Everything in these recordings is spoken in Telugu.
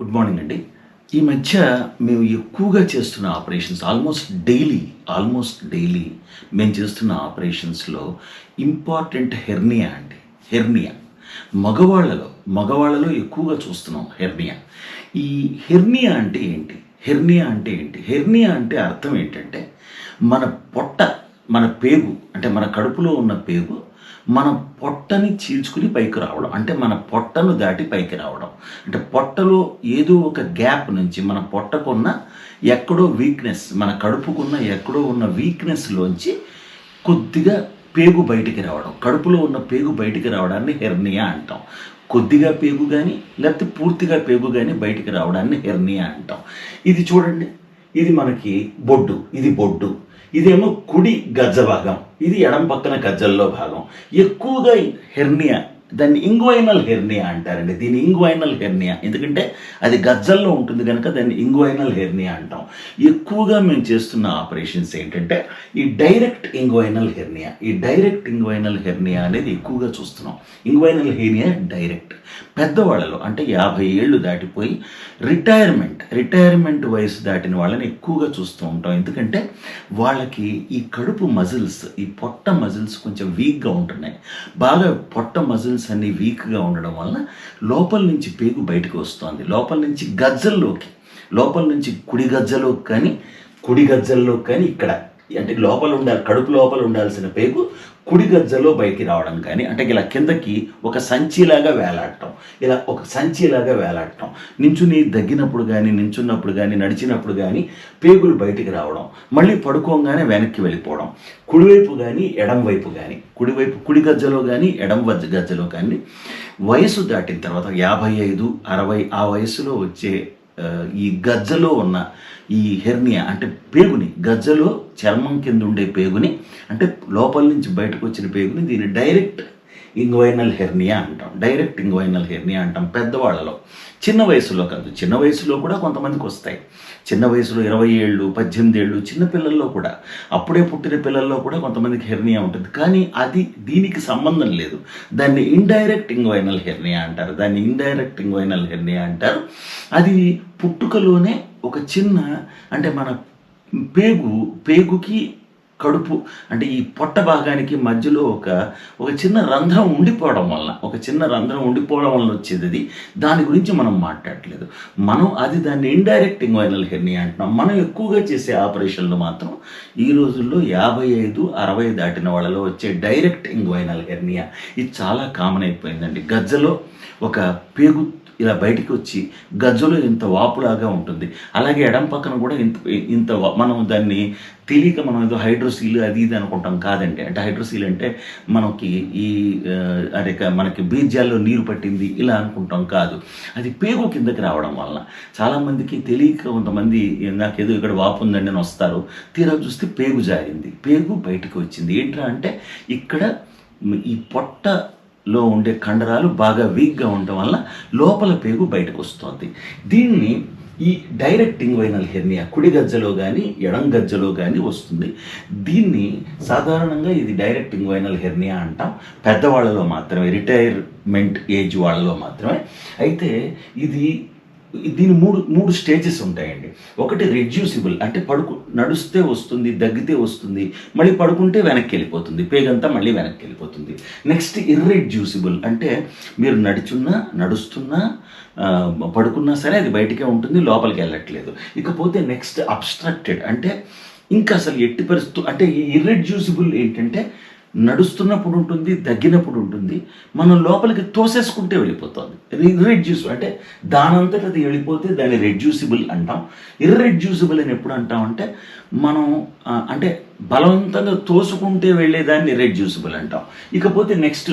గుడ్ మార్నింగ్ అండి ఈ మధ్య మేము ఎక్కువగా చేస్తున్న operations almost daily almost daily మేము చేస్తున్న ఆపరేషన్స్లో ఇంపార్టెంట్ హెర్నియా అండి. హెర్నియా. మగవాళ్ళలో మగవాళ్ళలో ఎక్కువగా చూస్తున్నాం హెర్నియా. ఈ హెర్నియా అంటే ఏంటి? హెర్నియా అంటే ఏంటి? హెర్నియా అంటే అర్థం ఏంటంటే మన పొట్ట మన పేగు అంటే మన కడుపులో ఉన్న పేగు మన పొట్టని చీల్చుకుని పైకి రావడం. అంటే మన పొట్టను దాటి పైకి రావడం. అంటే పొట్టలో ఏదో ఒక గ్యాప్ నుంచి మన పొట్టకున్న ఎక్కడో వీక్నెస్ మన కడుపుకున్న ఎక్కడో ఉన్న వీక్నెస్లోంచి కొద్దిగా పేగు బయటికి రావడం. కడుపులో ఉన్న పేగు బయటికి రావడాన్ని హెర్నియా అంటాం. కొద్దిగా పేగు కానీ లేకపోతే పూర్తిగా పేగు కానీ బయటికి రావడాన్ని హెర్నియా అంటాం. ఇది చూడండి. ఇది మనకి బొడ్డు. ఇది బొడ్డు. ఇదేమో కుడి గజ్జ భాగం. ఇది ఎడం పక్కన గజ్జల్లో భాగం. ఎక్కువగా హెర్నియా దాన్ని ఇంగ్వైనల్ హెర్నియా అంటారండి. దీని ఇంగ్వైనల్ హెర్నియా. ఎందుకంటే అది గజ్జల్లో ఉంటుంది కనుక దాన్ని ఇంగ్వైనల్ హెర్నియా అంటాం. ఎక్కువగా మేము చేస్తున్న ఆపరేషన్స్ ఏంటంటే ఈ డైరెక్ట్ ఇంగ్వైనల్ హెర్నియా. ఈ డైరెక్ట్ ఇంగ్వైనల్ హెర్నియా అనేది ఎక్కువగా చూస్తున్నాం. Inguinal hernia direct. పెద్దవాళ్ళలో అంటే యాభై ఏళ్ళు దాటిపోయి రిటైర్మెంట్ రిటైర్మెంట్ వయసు దాటిన వాళ్ళని ఎక్కువగా చూస్తూ ఉంటాం. ఎందుకంటే వాళ్ళకి ఈ కడుపు మజిల్స్ ఈ పొట్ట మజిల్స్ కొంచెం వీక్గా ఉంటున్నాయి. బాగా పొట్ట మజిల్స్ అన్ని వీక్గా ఉండడం వల్ల లోపల నుంచి పేగు బయటకు వస్తుంది. లోపల నుంచి గజ్జల్లోకి లోపల నుంచి కుడి గజ్జలోకి కానీ కుడి గజ్జల్లో కానీ ఇక్కడ అంటే లోపల ఉండాలి కడుపు లోపల ఉండాల్సిన పేగు కుడి గజ్జలో బయటికి రావడం కానీ అంటే ఇలా కిందకి ఒక సంచిలాగా వేలాడటం. ఇలా ఒక సంచిలాగా వేలాడటం. నించుని దగ్గినప్పుడు కానీ నించున్నప్పుడు కానీ నడిచినప్పుడు కానీ పేగులు బయటికి రావడం. మళ్ళీ పడుకోగానే వెనక్కి వెళ్ళిపోవడం. కుడివైపు కానీ ఎడం వైపు కానీ కుడివైపు కుడి గజ్జలో కానీ ఎడం వజ్జ గజ్జలో కానీ వయసు దాటిన తర్వాత యాభై ఐదు అరవై ఆ వయసులో వచ్చే ఈ గజ్జలో ఉన్న ఈ హెర్నియా అంటే పేగుని గజ్జలో చర్మం కింద ఉండే పేగుని అంటే లోపల నుంచి బయటకు వచ్చిన పేగుని దీన్ని డైరెక్ట్ ఇంగ్వైనల్ హెర్నియా అంటాం. డైరెక్ట్ ఇంగ్వైనల్ హెర్నియా అంటాం పెద్దవాళ్ళలో. చిన్న వయసులో కాదు. చిన్న వయసులో కూడా కొంతమందికి వస్తాయి. చిన్న వయసులో ఇరవై ఏళ్ళు పద్దెనిమిది ఏళ్ళు చిన్న పిల్లల్లో కూడా. అప్పుడే పుట్టిన పిల్లల్లో కూడా కొంతమందికి హెర్నియా ఉంటుంది. కానీ అది దీనికి సంబంధం లేదు. దాన్ని ఇండైరెక్ట్ ఇంగ్వైనల్ హెర్నియా అంటారు. దాన్ని ఇండైరెక్ట్ ఇంగ్వైనల్ హెర్నియా అంటారు. అది పుట్టుకలోనే ఒక చిన్న అంటే మన పేగు పేగుకి కడుపు. అంటే ఈ పొట్ట భాగానికి మధ్యలో ఒక ఒక చిన్న రంధ్రం ఉండిపోవడం వల్ల ఒక చిన్న రంధ్రం ఉండిపోవడం వల్ల వచ్చేది అది. దాని గురించి మనం మాట్లాడట్లేదు. మనం అది దాన్ని ఇండైరెక్ట్ ఇంగ్వైనల్ హెర్నియా అంటున్నాం. మనం ఎక్కువగా చేసే ఆపరేషన్లు మాత్రం ఈ రోజుల్లో యాభై ఐదు అరవై దాటిన వాళ్ళలో వచ్చే డైరెక్ట్ ఇంగ్వైనల్ హెర్నియా ఇది చాలా కామన్ అయిపోయిందండి. గజ్జలో ఒక పేగు ఇలా బయటికి వచ్చి గజ్జలో ఇంత వాపులాగా ఉంటుంది. అలాగే ఎడం పక్కన కూడా ఇంత ఇంత మనం దాన్ని తెలియక మనం ఏదో హైడ్రోసీల్ అది ఇది అనుకుంటాం కాదండి. అంటే హైడ్రోసీల్ అంటే మనకి ఈ అదే మనకి బీజాల్లో నీరు పట్టింది ఇలా అనుకుంటాం కాదు. అది పేగు కిందకి రావడం వలన చాలామందికి తెలియక కొంతమంది నాకేదో ఇక్కడ వాపు ఉందండి అని వస్తారు. తీరా చూస్తే పేగు జారింది. పేగు బయటకు వచ్చింది. ఏంట్రా అంటే ఇక్కడ ఈ పొట్ట లో ఉండే కండరాలు బాగా వీక్గా ఉండటం వల్ల లోపల పేగు బయటకు వస్తుంది. దీన్ని ఈ డైరెక్ట్ ఇంగ్వైనల్ హెర్నియా కుడి గజ్జలో కానీ ఎడం గజ్జలో కానీ వస్తుంది. దీన్ని సాధారణంగా ఇది డైరెక్ట్ ఇంగ్వైనల్ హెర్నియా అంటాం. పెద్దవాళ్ళలో మాత్రమే రిటైర్మెంట్ ఏజ్ వాళ్ళలో మాత్రమే. అయితే ఇది దీని మూడు మూడు స్టేజెస్ ఉంటాయండి. ఒకటి రెడ్యూసిబుల్ అంటే పడుకు నడుస్తే వస్తుంది దగ్గితే వస్తుంది మళ్ళీ పడుకుంటే వెనక్కి వెళ్ళిపోతుంది పేగంతా మళ్ళీ వెనక్కి వెళ్ళిపోతుంది. నెక్స్ట్ ఇర్రెడ్యూసిబుల్ అంటే మీరు నడుచున్నా నడుస్తున్నా పడుకున్నా సరే అది బయటికే ఉంటుంది లోపలికి వెళ్ళట్లేదు. ఇకపోతే నెక్స్ట్ అబ్స్ట్రక్టెడ్ అంటే ఇంకా అసలు ఎట్టి పరిస్థితు అంటే ఈ ఇర్రెడ్యూసిబుల్ ఏంటంటే నడుస్తున్నప్పుడు ఉంటుంది దగ్గినప్పుడు ఉంటుంది. మనం లోపలికి తోసేసుకుంటే వెళ్ళిపోతుంది. ఇర్రెడ్యూస్ అంటే దానంతట అది వెళ్ళిపోతే దాన్ని రెడ్యూసిబుల్ అంటాం. ఇర్రెడ్యూసిబుల్ అని ఎప్పుడు అంటాం అంటే మనం అంటే బలవంతంగా తోసుకుంటే వెళ్ళేదాన్ని రెడ్యూసిబుల్ అంటాం. ఇకపోతే నెక్స్ట్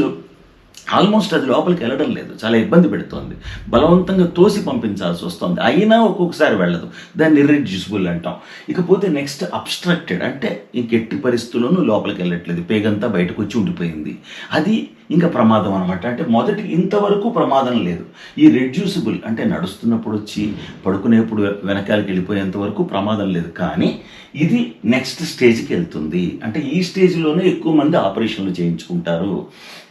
ఆల్మోస్ట్ అది లోపలికి వెళ్ళడం లేదు. చాలా ఇబ్బంది పెడుతోంది. బలవంతంగా తోసి పంపించాల్సి వస్తుంది. అయినా ఒక్కొక్కసారి వెళ్ళదు. దాన్ని ఇర్రెడ్యూసిబుల్ అంటాం. ఇకపోతే నెక్స్ట్ అబ్స్ట్రక్టెడ్ అంటే ఇంకెట్టి పరిస్థితుల్లోనూ లోపలికి వెళ్ళట్లేదు. పేగంతా బయటకు వచ్చి ఉండిపోయింది. అది ఇంకా ప్రమాదం అనమాట అంటే మొదటి ఇంతవరకు ప్రమాదం లేదు. ఈ రెడ్యూసిబుల్ అంటే నడుస్తున్నప్పుడు వచ్చి పడుకునేప్పుడు వెనకాలకి వెళ్ళిపోయేంత వరకు ప్రమాదం లేదు. కానీ ఇది నెక్స్ట్ స్టేజ్కి వెళ్తుంది. అంటే ఈ స్టేజ్లోనే ఎక్కువ మంది ఆపరేషన్లు చేయించుకుంటారు.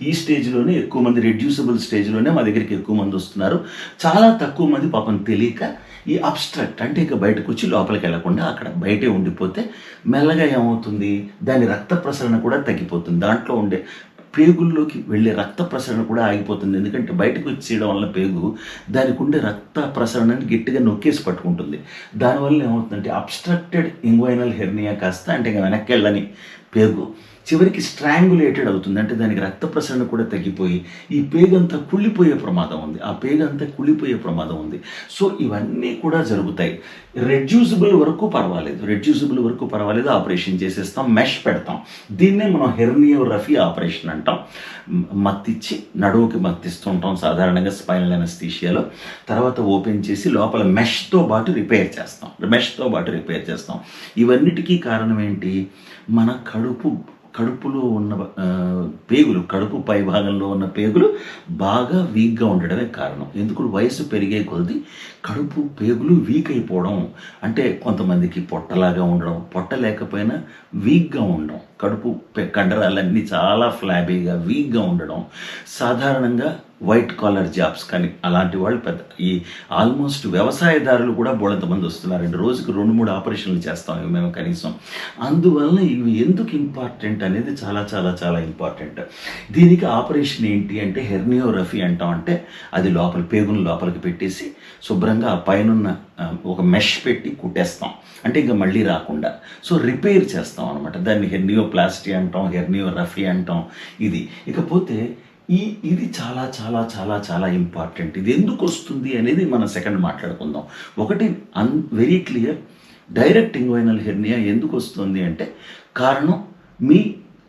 ఈ స్టేజ్లోనే ఎక్కువ మంది రెడ్యూసిబుల్ స్టేజ్లోనే మా దగ్గరికి ఎక్కువ మంది వస్తున్నారు. చాలా తక్కువ మంది పాపం తెలియక ఈ అబ్స్ట్రక్ట్ అంటే ఇక బయటకు వచ్చి లోపలికి వెళ్ళకుండా అక్కడ బయటే ఉండిపోతే మెల్లగా ఏమవుతుంది? దాని రక్త ప్రసరణ కూడా తగ్గిపోతుంది. దాంట్లో ఉండే పేగుల్లోకి వెళ్ళే రక్త ప్రసరణ కూడా ఆగిపోతుంది. ఎందుకంటే బయటకు వచ్చేయడం వల్ల పేగు దానికి ఉండే రక్త ప్రసరణని గట్టిగా నొక్కేసి పట్టుకుంటుంది. దానివల్ల ఏమవుతుందంటే అబ్స్ట్రక్టెడ్ ఇంగ్వైనల్ హెర్నియా కాస్త అంటే ఇంకా వెనక్కి వెళ్ళని పేగు. చివరికి స్ట్రాంగులేటెడ్ అవుతుంది. అంటే దానికి రక్త ప్రసరణ కూడా తగ్గిపోయి ఈ పేగంతా కుళ్ళిపోయే ప్రమాదం ఉంది. ఆ పేగంతా కుళ్ళిపోయే ప్రమాదం ఉంది. సో ఇవన్నీ కూడా జరుగుతాయి. రెడ్యూసిబుల్ వరకు పర్వాలేదు. రెడ్యూసిబుల్ వరకు పర్వాలేదు. ఆపరేషన్ చేసేస్తాం. మెష్ పెడతాం. దీన్నే మనం హెర్నియోరఫీ ఆపరేషన్ అంటాం. మత్తిచ్చి నడువుకి మత్తిస్తుంటాం సాధారణంగా స్పైనల్ అనస్థీషియాలో. తర్వాత ఓపెన్ చేసి లోపల మెష్తో పాటు రిపేర్ చేస్తాం. మెష్తో పాటు రిపేర్ చేస్తాం. ఇవన్నిటికీ కారణం ఏంటి? మన కడుపు కడుపులో ఉన్న పేగులు కడుపు పై భాగంలో ఉన్న పేగులు బాగా వీక్గా ఉండడమే కారణం. ఎందుకు? వయసు పెరిగే కొలది కడుపు పేగులు వీక్ అయిపోవడం. అంటే కొంతమందికి పొట్టలాగా ఉండడం పొట్ట లేకపోయినా వీక్గా ఉండడం. కడుపు కండరాలన్నీ చాలా ఫ్లాబీగా వీక్గా ఉండడం. సాధారణంగా వైట్ కాలర్ జాబ్స్ కానీ అలాంటి వాళ్ళు పెద్ద ఈ ఆల్మోస్ట్ వ్యవసాయదారులు కూడా బోళంతమంది వస్తున్నారండి రోజుకి రెండు మూడు ఆపరేషన్లు చేస్తాం మేము కనీసం. అందువలన ఇవి ఎందుకు ఇంపార్టెంట్ అనేది చాలా చాలా చాలా ఇంపార్టెంట్ దీనికి ఆపరేషన్ ఏంటి అంటే హెర్నియోరఫీ అంటాం అంటే అది లోపల పేగును లోపలికి పెట్టేసి శుభ్రంగా పైనున్న ఒక మెష్ పెట్టి కుట్టేస్తాం. అంటే ఇంకా మళ్ళీ రాకుండా. సో రిపేర్ చేస్తాం అనమాట దాన్ని హెర్నియోప్లాస్టీ అంటాం హెర్నియోరఫీ అంటాం. ఇది. ఇకపోతే ఈ ఇది చాలా చాలా చాలా చాలా ఇంపార్టెంట్ ఇది ఎందుకు వస్తుంది అనేది మనం సెకండ్ మాట్లాడుకుందాం. ఒకటి అన్ very clear direct inguinal hernia ఎందుకు వస్తుంది అంటే కారణం మీ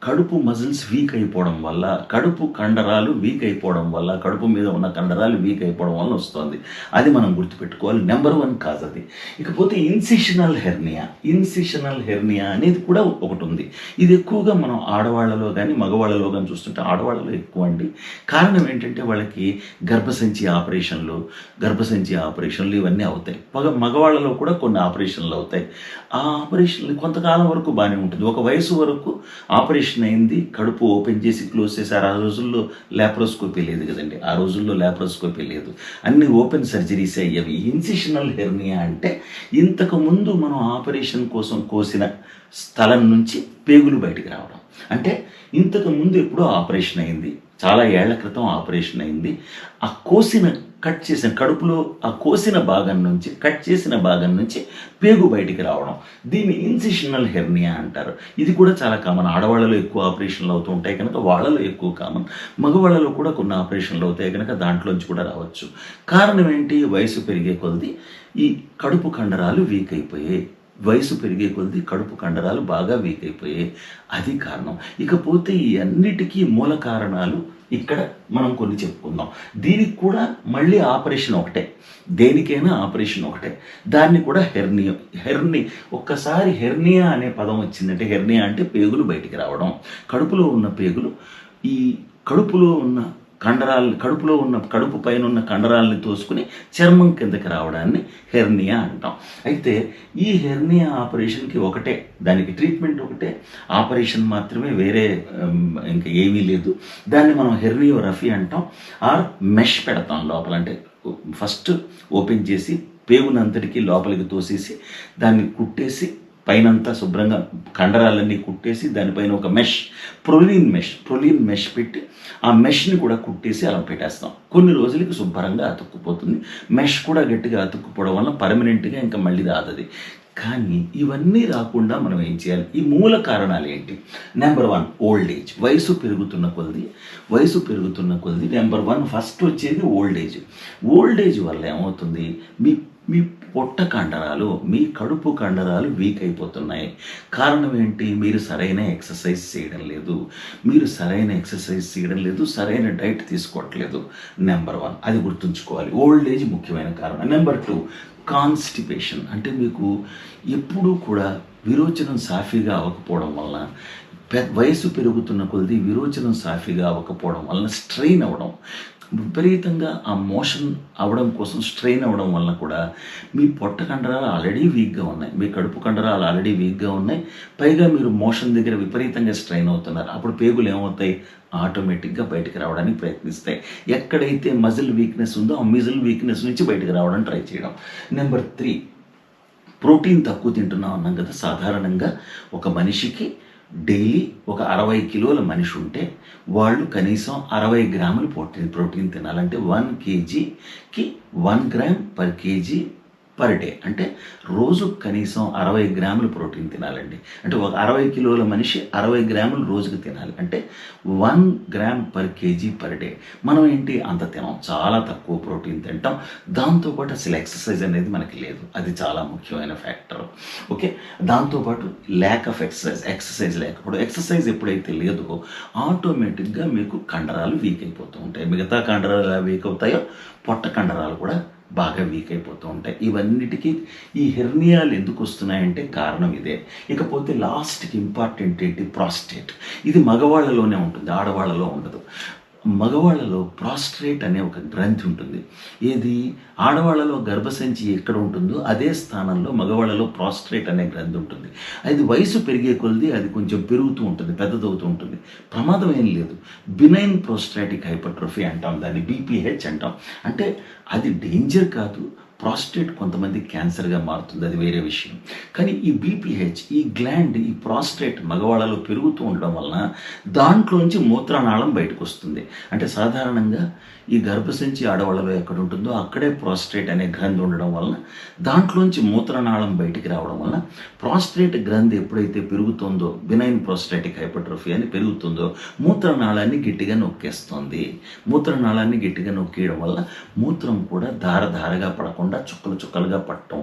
కడుపు మజిల్స్ వీక్ అయిపోవడం వల్ల కడుపు కండరాలు వీక్ అయిపోవడం వల్ల కడుపు మీద ఉన్న కండరాలు వీక్ అయిపోవడం వల్ల వస్తుంది. అది మనం గుర్తుపెట్టుకోవాలి. నెంబర్ వన్ కాజ్ అది. ఇకపోతే ఇన్సిషనల్ హెర్నియా ఇన్సిషనల్ హెర్నియా అనేది కూడా ఒకటి ఉంది. ఇది ఎక్కువగా మనం ఆడవాళ్ళలో కానీ మగవాళ్ళలో కానీ చూస్తుంటే ఆడవాళ్ళలో ఎక్కువ అండి. కారణం ఏంటంటే వాళ్ళకి గర్భసంచి ఆపరేషన్లు గర్భసంచి ఆపరేషన్లు ఇవన్నీ అవుతాయి. మగ మగవాళ్ళలో కూడా కొన్ని ఆపరేషన్లు అవుతాయి. ఆ ఆపరేషన్లు కొంతకాలం వరకు బాగానే ఉంటుంది. ఒక వయసు వరకు ఆపరేషన్ ఆపరేషన్ అయింది కడుపు ఓపెన్ చేసి క్లోజ్ చేశారు. ఆ రోజుల్లో ల్యాప్రోస్కోపీ లేదు కదండి. ఆ రోజుల్లో ల్యాప్రోస్కోపీ లేదు. అన్ని ఓపెన్ సర్జరీస్ అయ్యేవి. ఇన్సిషనల్ హెర్నియా అంటే ఇంతకుముందు మనం ఆపరేషన్ కోసం కోసిన స్థలం నుంచి పేగులు బయటికి రావడం. అంటే ఇంతకు ముందు ఎప్పుడో ఆపరేషన్ అయింది. చాలా ఏళ్ళ క్రితం ఆపరేషన్ అయింది. ఆ కోసిన కట్ చేసిన కడుపులో ఆ కోసిన భాగం నుంచి కట్ చేసిన భాగం నుంచి పేగు బయటికి రావడం. దీన్ని ఇన్సిషనల్ హెర్నియా అంటారు. ఇది కూడా చాలా కామన్ ఆడవాళ్ళలో ఎక్కువ ఆపరేషన్లు అవుతూ ఉంటాయి కనుక వాళ్ళలో ఎక్కువ కామన్ మగవాళ్ళలో కూడా కొన్ని ఆపరేషన్లు అవుతాయి కనుక దాంట్లోంచి కూడా రావచ్చు. కారణం ఏంటి? వయసు పెరిగే కొద్దీ ఈ కడుపు కండరాలు వీక్ అయిపోయాయి వయసు పెరిగే కొద్దీ కడుపు కండరాలు బాగా వీక్ అయిపోయాయి అది కారణం. ఇకపోతే ఈ అన్నిటికీ మూల కారణాలు ఇక్కడ మనం కొన్ని చెప్పుకుందాం. దీనికి కూడా మళ్ళీ ఆపరేషన్ ఒకటే. దేనికైనా ఆపరేషన్ ఒకటే. దాన్ని కూడా హెర్నియా హెర్ని ఒక్కసారి హెర్నియా అనే పదం వచ్చిందంటే హెర్నియా అంటే పేగులు బయటికి రావడం. కడుపులో ఉన్న పేగులు ఈ కడుపులో ఉన్న కండరాలు కడుపులో ఉన్న కడుపు పైన ఉన్న కండరాలని తోసుకుని చర్మం కిందకి రావడాన్ని హెర్నియా అంటాం. అయితే ఈ హెర్నియా ఆపరేషన్కి ఒకటే దానికి ట్రీట్మెంట్ ఒకటే. ఆపరేషన్ మాత్రమే వేరే ఇంకా ఏమీ లేదు. దాన్ని మనం హెర్నియోరఫీ అంటాం. ఆర్ మెష్ పెడతాం లోపల. అంటే ఫస్ట్ ఓపెన్ చేసి పేగునంతటికి లోపలికి తోసేసి దాన్ని కుట్టేసి పైనంతా శుభ్రంగా కండరాలన్నీ కుట్టేసి దానిపైన ఒక mesh prolene mesh prolene mesh పెట్టి ఆ మెష్ని కూడా కుట్టేసి అలా పెట్టేస్తాం. కొన్ని రోజులకి శుభ్రంగా అతుక్కుపోతుంది. మెష్ కూడా గట్టిగా అతుక్కుపోవడం వల్ల పర్మనెంట్గా ఇంకా మళ్ళీ రాదది. కానీ ఇవన్నీ రాకుండా మనం ఏం చేయాలి? ఈ మూల కారణాలు ఏంటి? నెంబర్ వన్ ఓల్డ్ ఏజ్ వయసు పెరుగుతున్న కొలది వయసు పెరుగుతున్న కొలది నెంబర్ వన్ ఫస్ట్ వచ్చేది ఓల్డ్ ఏజ్ ఓల్డ్ ఏజ్ వల్ల ఏమవుతుంది? మీ మీ పొట్ట కండరాలు మీ కడుపు కండరాలు వీక్ అయిపోతున్నాయి. కారణం ఏంటి? మీరు సరైన ఎక్సర్సైజ్ చేయడం లేదు. మీరు సరైన ఎక్సర్సైజ్ చేయడం లేదు. సరైన డైట్ తీసుకోవట్లేదు. నెంబర్ వన్ అది గుర్తుంచుకోవాలి. ఓల్డ్ ఏజ్ ముఖ్యమైన కారణం. నెంబర్ టూ కాన్స్టిపేషన్ అంటే మీకు ఎప్పుడూ కూడా విరోచనం సాఫీగా అవ్వకపోవడం వలన వయసు పెరుగుతున్న కొద్ది విరోచనం సాఫీగా అవ్వకపోవడం వలన స్ట్రెయిన్ అవ్వడం. విపరీతంగా ఆ మోషన్ అవ్వడం కోసం స్ట్రెయిన్ అవ్వడం వలన కూడా మీ పొట్ట కండరాలు ఆల్రెడీ వీక్గా ఉన్నాయి. మీ కడుపు కండరాలు ఆల్రెడీ వీక్గా ఉన్నాయి. పైగా మీరు మోషన్ దగ్గర విపరీతంగా స్ట్రెయిన్ అవుతున్నారు. అప్పుడు పేగులు ఏమవుతాయి? ఆటోమేటిక్గా బయటకు రావడానికి ప్రయత్నిస్తాయి. ఎక్కడైతే మజిల్ వీక్నెస్ ఉందో ఆ మిజిల్ వీక్నెస్ నుంచి బయటకు రావడానికి ట్రై చేయడం. నెంబర్ త్రీ ప్రోటీన్ తక్కువ తింటున్నాం అన్నాం కదా. సాధారణంగా ఒక మనిషికి డైలీ ఒక అరవై కిలోల మనిషి ఉంటే వాళ్ళు కనీసం అరవై గ్రాములు ప్రోటీన్ ప్రోటీన్ తినాలంటే వన్ కేజీకి one gram per kg per day. అంటే రోజు కనీసం అరవై గ్రాములు ప్రోటీన్ తినాలండి. అంటే ఒక అరవై కిలోల మనిషి అరవై గ్రాములు రోజుకు తినాలి. అంటే one gram per kg per day. మనం ఏంటి? అంత తినాం. చాలా తక్కువ ప్రోటీన్ తింటాం. దాంతోపాటు అసలు ఎక్సర్సైజ్ అనేది మనకి లేదు. అది చాలా ముఖ్యమైన ఫ్యాక్టర్. ఓకే? దాంతోపాటు ల్యాక్ ఆఫ్ ఎక్సర్సైజ్ ఎక్సర్సైజ్ లేకపోవడం. ఎక్సర్సైజ్ ఎప్పుడైతే లేదో ఆటోమేటిక్గా మీకు కండరాలు వీక్ అయిపోతూ ఉంటాయి. మిగతా కండరాలు ఎలా వీక్ అవుతాయో పొట్ట కండరాలు కూడా బాగా వీక్ అయిపోతూ ఉంటాయి. ఇవన్నిటికీ ఈ హెర్నియాలు ఎందుకు వస్తున్నాయంటే కారణం ఇదే. ఇకపోతే లాస్ట్కి ఇంపార్టెంట్ ఏంటి? ప్రాస్టేట్ ఇది మగవాళ్ళలోనే ఉంటుంది ఆడవాళ్ళలో ఉండదు. మగవాళ్ళలో ప్రాస్ట్రేట్ అనే ఒక గ్రంథి ఉంటుంది. ఏది? ఆడవాళ్ళలో గర్భసంచి ఎక్కడ ఉంటుందో అదే స్థానంలో మగవాళ్ళలో ప్రాస్ట్రేట్ అనే గ్రంథి ఉంటుంది. అది వయసు పెరిగే కొలది అది కొంచెం పెరుగుతూ ఉంటుంది పెద్దదవుతూ ఉంటుంది. ప్రమాదం ఏం లేదు. బినైన్ ప్రోస్ట్రాటిక్ హైపర్ట్రోఫీ అంటాం దాన్ని బీపీహెచ్ అంటాం. అంటే అది డేంజర్ కాదు ప్రాస్టేట్ కొంతమంది క్యాన్సర్గా మారుతుంది. అది వేరే విషయం. కానీ ఈ బీపీహెచ్ ఈ గ్లాండ్ ఈ ప్రాస్టేట్ మగవాళ్ళలో పెరుగుతూ ఉండడం వలన దాంట్లోంచి మూత్రనాళం బయటకు వస్తుంది. అంటే సాధారణంగా ఈ గర్భసంచి ఆడవాళ్ళలో ఎక్కడ ఉంటుందో అక్కడే ప్రాస్టేట్ అనే గ్రంథి ఉండడం వలన దాంట్లోంచి మూత్రనాళం బయటికి రావడం వలన ప్రాస్టేట్ గ్రంథి ఎప్పుడైతే పెరుగుతుందో బినైన్ ప్రాస్టేటిక్ హైపర్ట్రఫీ అని పెరుగుతుందో మూత్రనాళాన్ని గట్టిగా నొక్కేస్తుంది. మూత్రనాళాన్ని గట్టిగా నొక్కేయడం వల్ల మూత్రం కూడా ధారధారగా పడకుండా పడకుండా చుక్కలు చుక్కలుగా పట్టడం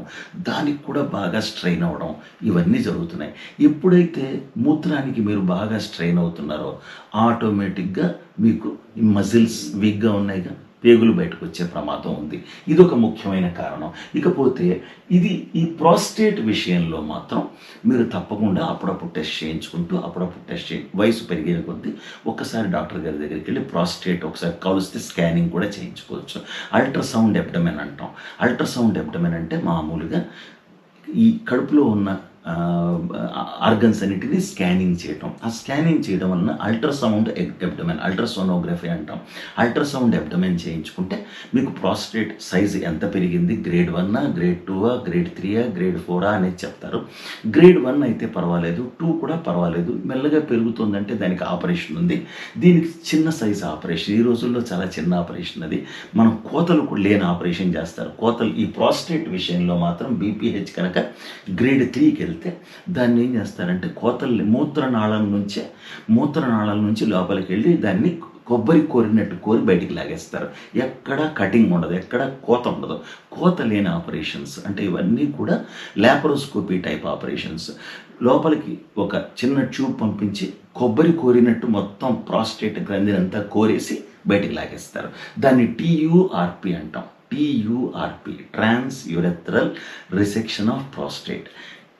దానికి కూడా బాగా స్ట్రెయిన్ అవ్వడం ఇవన్నీ జరుగుతున్నాయి. ఎప్పుడైతే మూత్రానికి మీరు బాగా స్ట్రెయిన్ అవుతున్నారో ఆటోమేటిక్గా మీకు మజిల్స్ వీక్గా ఉన్నాయిగా? పేగులు బయటకు వచ్చే ప్రమాదం ఉంది. ఇది ఒక ముఖ్యమైన కారణం. ఇకపోతే ఇది ఈ ప్రాస్టేట్ విషయంలో మాత్రం మీరు తప్పకుండా అప్పుడప్పుడు టెస్ట్ చేయించుకుంటూ అప్పుడప్పుడు టెస్ట్ చే వయసు పెరిగిన కొద్దీ ఒక్కసారి డాక్టర్ గారి దగ్గరికి వెళ్ళి ప్రాస్టేట్ ఒకసారి కలిస్తే స్కానింగ్ కూడా చేయించుకోవచ్చు. అల్ట్రాసౌండ్ ఎబ్డమెన్ అంటాం. అల్ట్రాసౌండ్ ఎబ్డమెన్ అంటే మామూలుగా ఈ కడుపులో ఉన్న ఆర్గన్స్ అన్నిటిని స్కానింగ్ చేయటం. ఆ స్కానింగ్ చేయడం వలన అల్ట్రాసౌండ్ ఎబ్డమెన్ అల్ట్రాసోనోగ్రఫీ అంటాం. అల్ట్రాసౌండ్ ఎబ్డమెన్ చేయించుకుంటే మీకు ప్రాస్టేట్ సైజ్ ఎంత పెరిగింది? గ్రేడ్ వన్ గ్రేడ్ టూవా గ్రేడ్ త్రీయా గ్రేడ్ ఫోరా అనేది చెప్తారు. గ్రేడ్ వన్ అయితే పర్వాలేదు టూ కూడా పర్వాలేదు. మెల్లగా పెరుగుతుందంటే దానికి ఆపరేషన్ ఉంది. దీనికి చిన్న సైజ్ ఆపరేషన్. ఈ రోజుల్లో చాలా చిన్న ఆపరేషన్ అది. మనం కోతలు కూడా లేని ఆపరేషన్ చేస్తారు. కోతలు ఈ ప్రాస్టేట్ విషయంలో మాత్రం బీపీహెచ్ కనుక గ్రేడ్ త్రీకి వెళ్తే దాన్ని ఏం చేస్తారంటే కోతల్ని మూత్రనాళం నుంచే మూత్రనాళం నుంచి లోపలికి వెళ్ళి దాన్ని కొబ్బరి కోరినట్టు కోరి బయటికి లాగేస్తారు. ఎక్కడ కటింగ్ ఉండదు ఎక్కడ కోత ఉండదు. కోత లేని ఆపరేషన్స్ అంటే ఇవన్నీ కూడా ల్యాపరోస్కోపీ టైప్ ఆపరేషన్స్. లోపలికి ఒక చిన్న ట్యూబ్ పంపించి కొబ్బరి కోరినట్టు మొత్తం ప్రాస్టేట్ గ్రంథినంతా కోరేసి బయటికి లాగేస్తారు. దాన్ని టీయూఆర్పి అంటాం. TURP trans urethral resection of prostate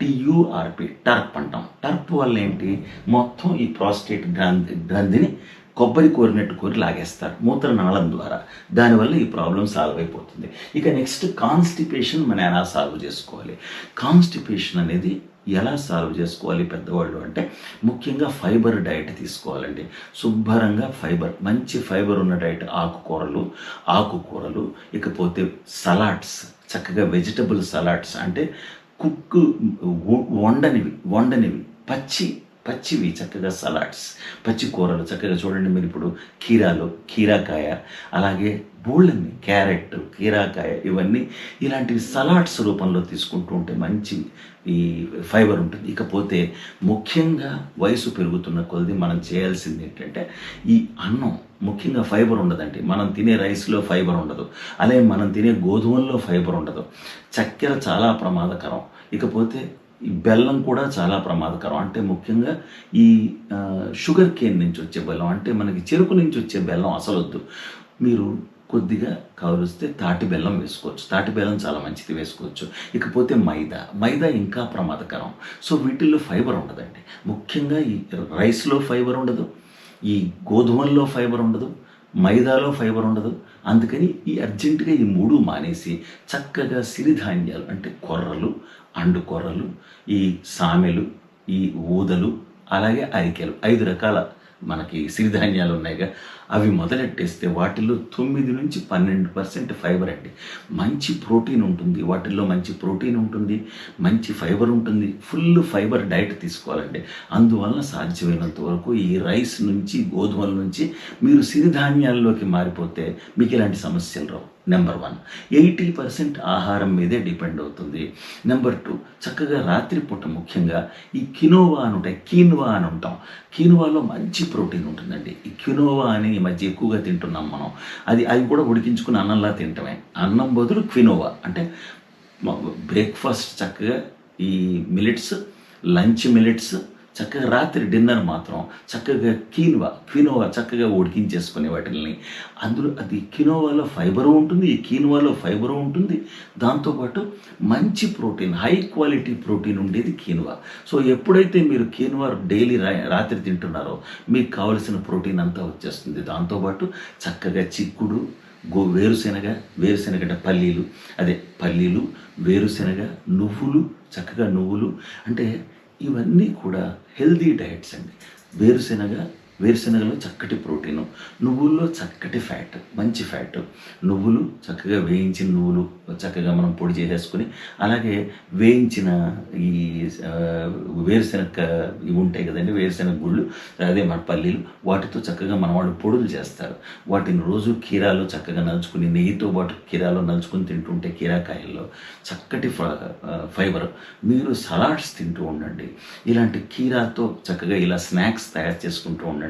TURP TURP అంటాం. టర్ప్ వల్ల ఏంటి? మొత్తం ఈ ప్రాస్టేట్ గ్రంథి గ్రంథిని కొబ్బరి కోరినట్టు కోరి లాగేస్తారు మూత్రనాళం ద్వారా. దానివల్ల ఈ ప్రాబ్లం సాల్వ్ అయిపోతుంది. ఇక నెక్స్ట్ కాన్స్టిపేషన్ మనం ఎలా సాల్వ్ చేసుకోవాలి? కాన్స్టిపేషన్ అనేది ఎలా సాల్వ్ చేసుకోవాలి పెద్దవాళ్ళు అంటే ముఖ్యంగా ఫైబర్ డైట్ తీసుకోవాలండి. శుభ్రంగా ఫైబర్ మంచి ఫైబర్ ఉన్న డైట్ ఆకుకూరలు ఆకుకూరలు ఇకపోతే సలాడ్స్ చక్కగా వెజిటబుల్ సలాడ్స్ అంటే కుక్ వండనివి వండనివి పచ్చి పచ్చివి చక్కగా సలాడ్స్ పచ్చి కూరలు చక్కగా చూడండి మీరు ఇప్పుడు కీరాలు కీరాకాయ అలాగే బోళ్ళని క్యారెట్ కీరాకాయ ఇవన్నీ ఇలాంటివి సలాడ్స్ రూపంలో తీసుకుంటూ ఉంటే మంచి ఈ ఫైబర్ ఉంటుంది. ఇకపోతే ముఖ్యంగా వయసు పెరుగుతున్న కొలది మనం చేయాల్సింది ఏంటంటే ఈ అన్నం ముఖ్యంగా ఫైబర్ ఉండదండి. మనం తినే రైస్లో ఫైబర్ ఉండదు. అలాగే మనం తినే గోధుమల్లో ఫైబర్ ఉండదు. చక్కెర చాలా ప్రమాదకరం. ఇకపోతే ఈ బెల్లం కూడా చాలా ప్రమాదకరం. అంటే ముఖ్యంగా ఈ షుగర్ కేన్ నుంచి వచ్చే బెల్లం అంటే మనకి చెరుకు నుంచి వచ్చే బెల్లం అసలు వద్దు మీరు కొద్దిగా కావలిస్తే తాటి బెల్లం వేసుకోవచ్చు. తాటి బెల్లం చాలా మంచిది వేసుకోవచ్చు. ఇకపోతే మైదా. మైదా ఇంకా ప్రమాదకరం. సో వీటిల్లో ఫైబర్ ఉండదండి. ముఖ్యంగా ఈ రైస్లో ఫైబర్ ఉండదు ఈ గోధుమల్లో ఫైబర్ ఉండదు మైదాలో ఫైబర్ ఉండదు. అందుకని ఈ అర్జెంటుగా ఈ మూడు మానేసి చక్కగా సిరిధాన్యాలు అంటే కొర్రలు అండుకొర్రలు ఈ సామెలు ఈ ఊదలు అలాగే అరికెలు. ఐదు రకాల మనకి సిరిధాన్యాలు ఉన్నాయిగా. అవి మొదలెట్టేస్తే వాటిల్లో తొమ్మిది నుంచి పన్నెండు పర్సెంట్ ఫైబర్ అండి. మంచి ప్రోటీన్ ఉంటుంది. వాటిల్లో మంచి ప్రోటీన్ ఉంటుంది మంచి ఫైబర్ ఉంటుంది. ఫుల్ ఫైబర్ డైట్ తీసుకోవాలండి. అందువలన సాధ్యమైనంత వరకు ఈ రైస్ నుంచి గోధుమల నుంచి మీరు సిరిధాన్యాల్లోకి మారిపోతే మీకు ఇలాంటి సమస్యలు రావు. నెంబర్ వన్ ఎయిటీ పర్సెంట్ ఆహారం మీదే డిపెండ్ అవుతుంది. నెంబర్ టూ చక్కగా రాత్రిపూట ముఖ్యంగా ఈ కినోవా అని ఉంటాయి కీన్వా అని ఉంటాం. కీన్వాలో మంచి ప్రోటీన్ ఉంటుందండి. ఈ కినోవా అని ఈ మధ్య ఎక్కువగా తింటున్నాం మనం. అది అవి కూడా ఉడికించుకుని అన్నంలా తింటమే. అన్నం బదులు క్వినోవా అంటే బ్రేక్ఫాస్ట్ చక్కగా ఈ మిలిట్స్ లంచ్ మిలిట్స్ చక్కగా రాత్రి డిన్నర్ మాత్రం చక్కగా కీనువా క్వినోవా చక్కగా ఉడికించేసుకునే వాటిని అందులో అది కినోవాలో ఫైబర్ ఉంటుంది ఈ కీనువాలో ఫైబర్ ఉంటుంది. దాంతోపాటు మంచి ప్రోటీన్ హై క్వాలిటీ ప్రోటీన్ ఉండేది కీనువా. సో ఎప్పుడైతే మీరు కీన్వా డైలీ రాత్రి తింటున్నారో మీకు కావలసిన ప్రోటీన్ అంతా వచ్చేస్తుంది. దాంతోపాటు చక్కగా చిక్కుడు గో వేరుశెనగ వేరుశెనగ అంటే పల్లీలు. అదే పల్లీలు వేరుశెనగ నువ్వులు చక్కగా నువ్వులు. అంటే ఇవన్నీ కూడా హెల్దీ డయట్స్ అండి. వేరుశెనగ వేరుశెనగలో చక్కటి ప్రోటీను నువ్వుల్లో చక్కటి ఫ్యాట్ మంచి ఫ్యాట్. నువ్వులు చక్కగా వేయించిన నువ్వులు చక్కగా మనం పొడి చేసేసుకుని అలాగే వేయించిన ఈ ఆ, వేరుశెనగ ఇవి ఉంటాయి కదండి వేరుశెనగ గుళ్ళు అదే మన పల్లీలు వాటితో చక్కగా మన వాళ్ళు పొడులు చేస్తారు. వాటిని రోజు కీరాలో చక్కగా నలుచుకుని నెయ్యితో పాటు కీరాలో నలుచుకుని తింటుంటే కీరాకాయల్లో చక్కటి ఫ- ఫైబర్. మీరు సలాడ్స్ తింటూ ఉండండి. ఇలాంటి కీరాతో చక్కగా ఇలా స్నాక్స్ తయారు చేసుకుంటూ ఉండండి.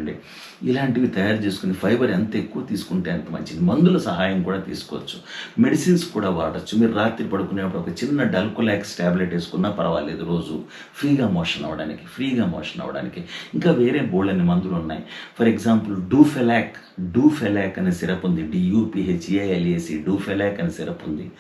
ఇలాంటివి తయారు చేసుకుని ఫైబర్ ఎంత ఎక్కువ తీసుకుంటే అంత మంచిది. మందుల సహాయం కూడా తీసుకోవచ్చు. మెడిసిన్స్ కూడా వాడచ్చు. మీరు రాత్రి పడుకునేప్పుడు ఒక చిన్న డల్కోలాక్స్ ట్యాబ్లెట్ వేసుకున్నా పర్వాలేదు రోజు. ఫ్రీగా మోషన్ అవ్వడానికి ఫ్రీగా మోషన్ అవ్వడానికి. ఇంకా వేరే బోళ్ళని మందులు ఉన్నాయి. ఫర్ ఎగ్జాంపుల్ డూఫెలాక్ డూఫెలాక్ అనే సిరప్ ఉంది. డియూపిహెచ్ఏఎల్ఏసి డూఫెలాక్ అనే సిరప్ ఉంది.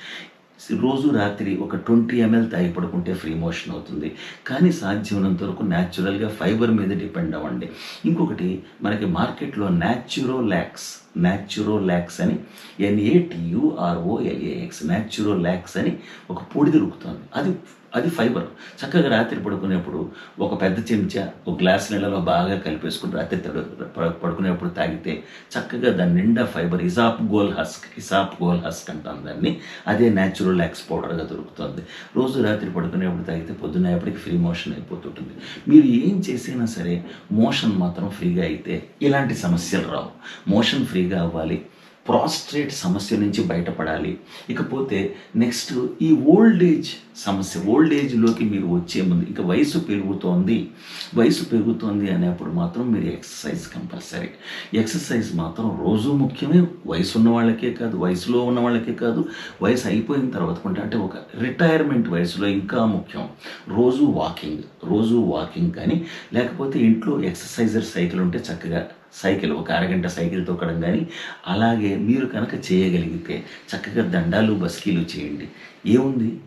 రోజు రాత్రి ఒక ట్వంటీ ఎంఎల్ తాగి పడుకుంటే ఫ్రీ మోషన్ అవుతుంది. కానీ సాధ్యమైనంత వరకు న్యాచురల్గా ఫైబర్ మీద డిపెండ్ అవ్వండి. ఇంకొకటి మనకి మార్కెట్లో న్యాచురో ల్యాక్స్ న్యాచురో ల్యాక్స్ అని ఎన్ఏటియుఆర్ఓఎల్ఏఎక్స్ న్యాచురో ల్యాక్స్ అని ఒక పొడి దొరుకుతుంది. అది అది ఫైబర్. చక్కగా రాత్రి పడుకునేప్పుడు ఒక పెద్ద చెంచా ఒక గ్లాస్ నీళ్ళలో బాగా కలిపేసుకుని రాత్రి తడు- పడుకునేప్పుడు తాగితే చక్కగా దాని నిండా fibre isabgol husk isabgol husk అంటాం దాన్ని. అదే న్యాచురల్ లాక్స్ పౌడర్గా దొరుకుతుంది. రోజు రాత్రి పడుకునేప్పుడు తాగితే పొద్దున్న ఎప్పటికి ఫ్రీ మోషన్ అయిపోతుంటుంది. మీరు ఏం చేసినా సరే మోషన్ మాత్రం ఫ్రీగా అయితే ఇలాంటి సమస్యలు రావు. మోషన్ ఫ్రీగా అవ్వాలి. ప్రాస్ట్రేట్ సమస్య నుంచి బయటపడాలి. ఇకపోతే నెక్స్ట్ ఈ ఓల్డ్ ఏజ్ సమస్య ఓల్డ్ ఏజ్లోకి మీరు వచ్చే ముందు ఇక వయసు పెరుగుతోంది. వయసు పెరుగుతోంది అనేప్పుడు మాత్రం మీరు ఎక్సర్సైజ్ కంపల్సరీ. ఎక్సర్సైజ్ మాత్రం రోజు ముఖ్యమే. వయసు ఉన్న వాళ్ళకే కాదు వయసులో ఉన్న వాళ్ళకే కాదు వయసు అయిపోయిన తర్వాత కొంటే అంటే ఒక రిటైర్మెంట్ వయసులో ఇంకా ముఖ్యం. రోజు వాకింగ్ రోజు వాకింగ్ కానీ లేకపోతే ఇంట్లో ఎక్సర్సైజర్ సైకిల్ ఉంటే చక్కగా సైకిల్ ఒక అరగంట సైకిల్ తొక్కడం కానీ అలాగే మీరు కనుక చేయగలిగితే చక్కగా దండాలు బస్కీలు చేయండి. ఏముంది?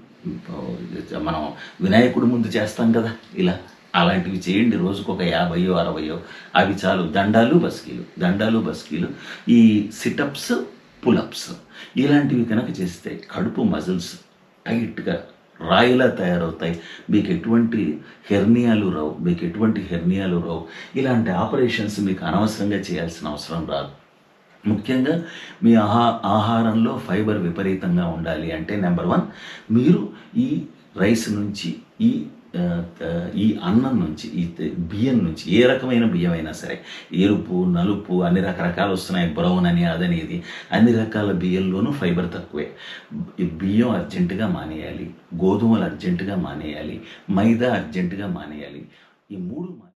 మనం వినాయకుడి ముందు చేస్తాం కదా ఇలా. అలాంటివి చేయండి రోజుకు ఒక యాభయో అరవయో. అవి చాలు. దండాలు బస్కీలు. దండాలు బస్కీలు. ఈ సిటప్స్ పులప్స్. ఇలాంటివి కనుక చేస్తే కడుపు మజిల్స్ టైట్గా రాయిలా తయారవుతాయి. మీకు ఎటువంటి హెర్నియాలు రావు. మీకు ఎటువంటి హెర్నియాలు రావు. ఇలాంటి ఆపరేషన్స్ మీకు అనవసరంగా చేయాల్సిన అవసరం రాదు. ముఖ్యంగా మీ ఆహా ఆహారంలో ఫైబర్ విపరీతంగా ఉండాలి అంటే నెంబర్ వన్ మీరు ఈ రైస్ నుంచి ఈ ఈ అన్నం నుంచి ఈ బియ్యం నుంచి ఏ రకమైన బియ్యం అయినా సరే ఎరుపు నలుపు అన్ని రకరకాలు వస్తున్నాయి. బ్రౌన్ అని అదనేది ఇది. అన్ని రకాల బియ్యంలోనూ ఫైబర్ తక్కువే. ఈ బియ్యం అర్జెంటుగా మానేయాలి. గోధుమలు అర్జెంటుగా మానేయాలి. మైదా అర్జెంటుగా మానేయాలి. ఈ మూడు మా-